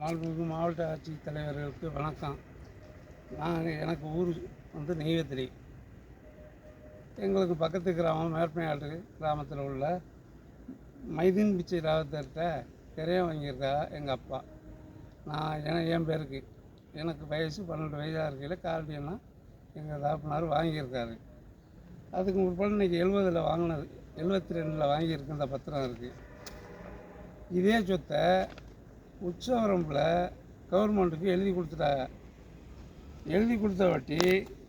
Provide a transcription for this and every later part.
மாண்புமிகு மாவட்ட ஆட்சித் தலைவர்களுக்கு வணக்கம். நான் எனக்கு ஊர் வந்து நெய்வேத்திரி. எங்களுக்கு பக்கத்து கிராமம் மேற்பமையாட்டு கிராமத்தில் உள்ள மைதீன் பிச்சை ராவத்தர்கிட்ட திரைய வாங்கியிருக்கா எங்கள் அப்பா. நான் என என் பேருக்கு. எனக்கு வயசு பன்னெண்டு வயதாக இருக்கையில் கார்டியெல்லாம் எங்கள் தாப்பினார் வாங்கியிருக்காரு. அதுக்கு முற்பாடு இன்றைக்கி எழுபதில் வாங்கினது எழுபத்தி ரெண்டில் வாங்கியிருக்கு இந்த பத்திரம் இருக்குது இதே சொத்தை உச்சவரம்பில் கவர்மெண்ட்டுக்கு எழுதி கொடுத்துட்டாங்க. எழுதி கொடுத்த வாட்டி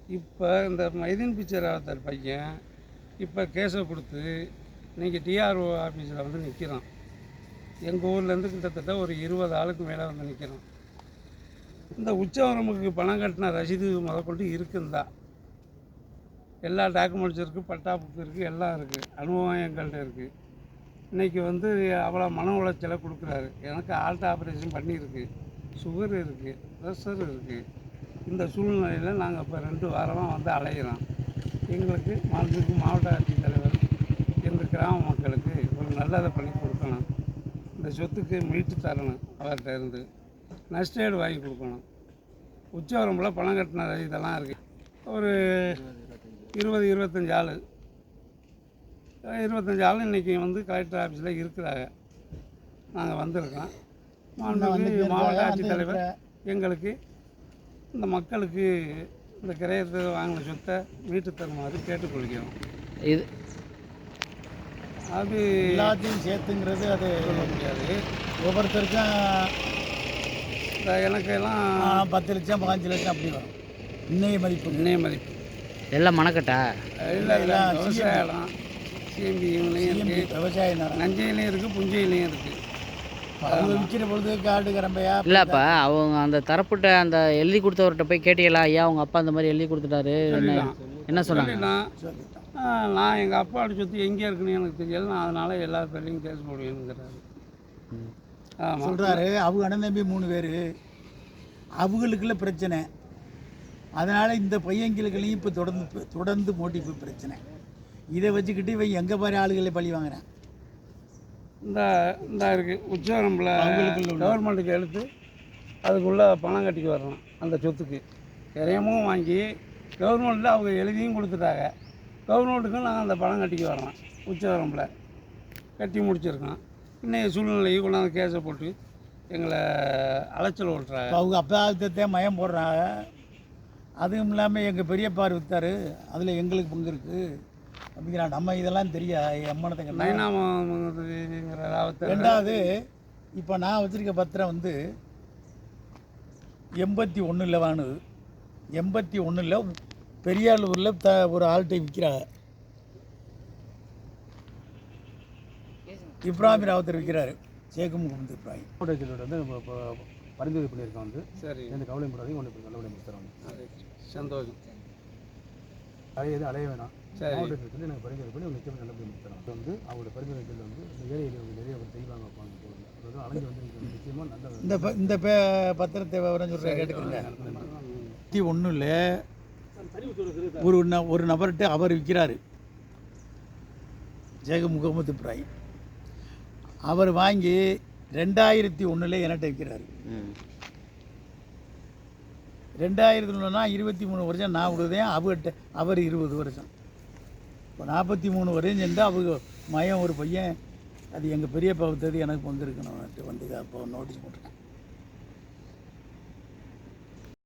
இப்போ இந்த மைதீன் பிக்சர் ராவத்தர் பையன் இப்போ கேஸை கொடுத்து நீங்கள் டிஆர்ஓ ஆஃபீஸில் வந்து நிற்கிறான் எங்கள் ஊர்லேருந்து கிட்டத்தட்ட ஒரு இருபது ஆளுக்கு மேலே வந்து நிற்கிறோம் இந்த உச்சவரம்புக்கு பணம் கட்டின ரசீது முதற்கொண்டு இருக்குந்தா எல்லா டாக்குமெண்ட்ஸ் இருக்குது பட்டா புக்கு இருக்குது எல்லாம் இருக்குது அனுபவம் எங்கள்கிட்ட இருக்குது இன்றைக்கி வந்து அவ்வளோ மன உளைச்சலை கொடுக்குறாரு. எனக்கு ஆல்ட் ஆப்ரேஷன் பண்ணியிருக்கு. சுகர் இருக்குது ப்ரெஷர் இருக்குது இந்த சூழ்நிலையில் நாங்கள் இப்போ ரெண்டு வாரமாக வந்து அலைகிறோம் எங்களுக்கு மருந்துக்கு மாவட்ட ஆட்சித்தலைவர் எங்கள் கிராம மக்களுக்கு ஒரு நல்லதை பண்ணி கொடுக்கணும். இந்த சொத்துக்கு மீட்டு தரணும் அவர்கிட்ட இருந்து. நஷ்டேடு வாங்கி கொடுக்கணும். உச்சவரம்பில் பணம் கட்டின இதெல்லாம் இருக்குது ஒரு இருபது இருபத்தஞ்சி ஆள் இருபத்தஞ்சி ஆள் இன்றைக்கி வந்து கலெக்டர் ஆஃபீஸில் இருக்கிறாங்க. நாங்கள் வந்திருக்கோம். மாண்புமிகு மாவட்ட ஆட்சித்தலைவர் எங்களுக்கு இந்த மக்களுக்கு இந்த கிரயத்தை வாங்கின சொத்தை மீட்டு தருமாறு கேட்டுக்கொள்கிறோம். இது அது எல்லாத்தையும் சேர்த்துங்கிறது அது சொல்ல முடியாது. ஒவ்வொருத்தருக்கும் இந்த எனக்கெல்லாம் பத்து லட்சம் பாஞ்சு லட்சம் அப்படி வரும். இன்னைய மதிப்பு. இணைய மதிப்பு. எல்லாம் மணக்கட்டா இல்லை இல்லை எல்லாம் விவசாய இடம் சிஎம்பி இவங்களையும் CMB இருக்குது விவசாய நேரம் நஞ்சையிலையும் இருக்குது புஞ்சையிலையும் இருக்குது அவங்க விற்கிற பொழுது காடு கரம்பையா இல்லைப்பா அவங்க அந்த தரப்புட்ட அந்த எழுதி கொடுத்தவர்கிட்ட போய் கேட்டீங்களா ஐயா அவங்க அப்பா அந்த மாதிரி எழுதி கொடுத்துட்டாரு என்ன. என்ன சொன்னாங்க? நான் எங்கள் அப்பாவோட சொத்து எங்கே இருக்குன்னு எனக்கு தெரியல நான் அதனால் எல்லா பேர்லையும் கேஸ் போடுவேனுங்கிறாரு. ம். ஆமாம் சொல்கிறாரு அவங்க அண்ணன் தம்பி மூணு பேர். அவங்களுக்குள்ள பிரச்சனை. அதனால் இந்த பையங்களுக்குலையும் இப்போ தொடர்ந்து தொடர்ந்து மோட்டிவ் பிரச்சனை. இதை வச்சுக்கிட்டு இவன் எங்கே பாரு ஆளுகளை பழி வாங்குறான். இந்த இந்த இருக்குது உள்ள- கவர்மெண்ட்டுக்கு எடுத்து அதுக்குள்ளே பணம் கட்டிக்கு வரணும் அந்த சொத்துக்கு. கிரயமும் வாங்கி கவர்மெண்ட்டில் அவங்க எழுதியும் கொடுத்துட்டாங்க. கவர்மெண்ட்டுக்கும் நாங்கள் அந்த பணம் கட்டிக்கு வரணும் உச்சவரம்பில். கட்டி முடிச்சிருக்கோம். இன்னைய சூழ்நிலையை கொண்டாந்து கேஸை போட்டு எங்களை அலைச்சல் ஓட்டுறாங்க. அவங்க அப்பா மயம் போடுறாங்க. அதுவும் இல்லாமல் எங்கள் பெரியப்பார் வித்தாரு அதில் எங்களுக்கு பங்கு இருக்குது அப்படிங்கிறான் நம்ம இதெல்லாம் தெரியா எம்மனத்துக்கு ரெண்டாவது இப்போ நான் வச்சுருக்க பத்திரம் வந்து எண்பத்தி ஒன்றில் வாங்குது எண்பத்தி ஒன்றில் பெரியாளூரில் த ஒரு ஆள்கிட்ட விற்கிறாங்க இப்ராஹிம் ராவத்தர் விற்கிறாரு சேகம் முகமது இப்ராஹிம். வந்து பரிந்துரை பண்ணியிருக்கோம் வந்து. சரி. எந்த கவலையும் படாதீங்க ஒன்று முடிச்சிடறாங்க அது சந்தோஷம். அலைய எதுவும் அலைய வேணாம். சரி. மாவட்ட ஆட்சியர் சொல்லி எனக்கு பரிந்துரை பண்ணி நிச்சயம் நல்லபடியாக முடிச்சிடறாங்க இது வந்து அவங்களோட பரிந்துரைகள் வந்து இந்த ஏரியாவில் இவங்க நிறைய பேர் செய்வாங்க அது வந்து அலைஞ்சு வந்து நிச்சயமாக நல்ல இந்த இந்த பே பத்திரத்தை விவரம் சொல்கிறேன் கேட்டுக்கோங்க இருபத்தி ஒன்றில் ஒரு ந ஒரு நபர்கிட்ட அவர் விற்கிறாரு ஜெக முகமது இப்ராஹிம். அவர் வாங்கி ரெண்டாயிரத்தி ஒன்றில் என்கிட்ட விற்கிறாரு ம் ரெண்டாயிரத்தி ஒன்றுனா இருபத்தி மூணு வருஷம் நான் விடுதேன் அவர்கிட்ட அவர் இருபது வருஷம். இப்போ நாற்பத்தி மூணு வருஷம் சென்று அவங்க மயம் ஒரு பையன் அது எங்கள் பெரியப்பா பகுத்தது எனக்கு வந்திருக்கணும் வந்து வந்து அப்போ நோட்டீஸ் போட்டிருக்கேன்.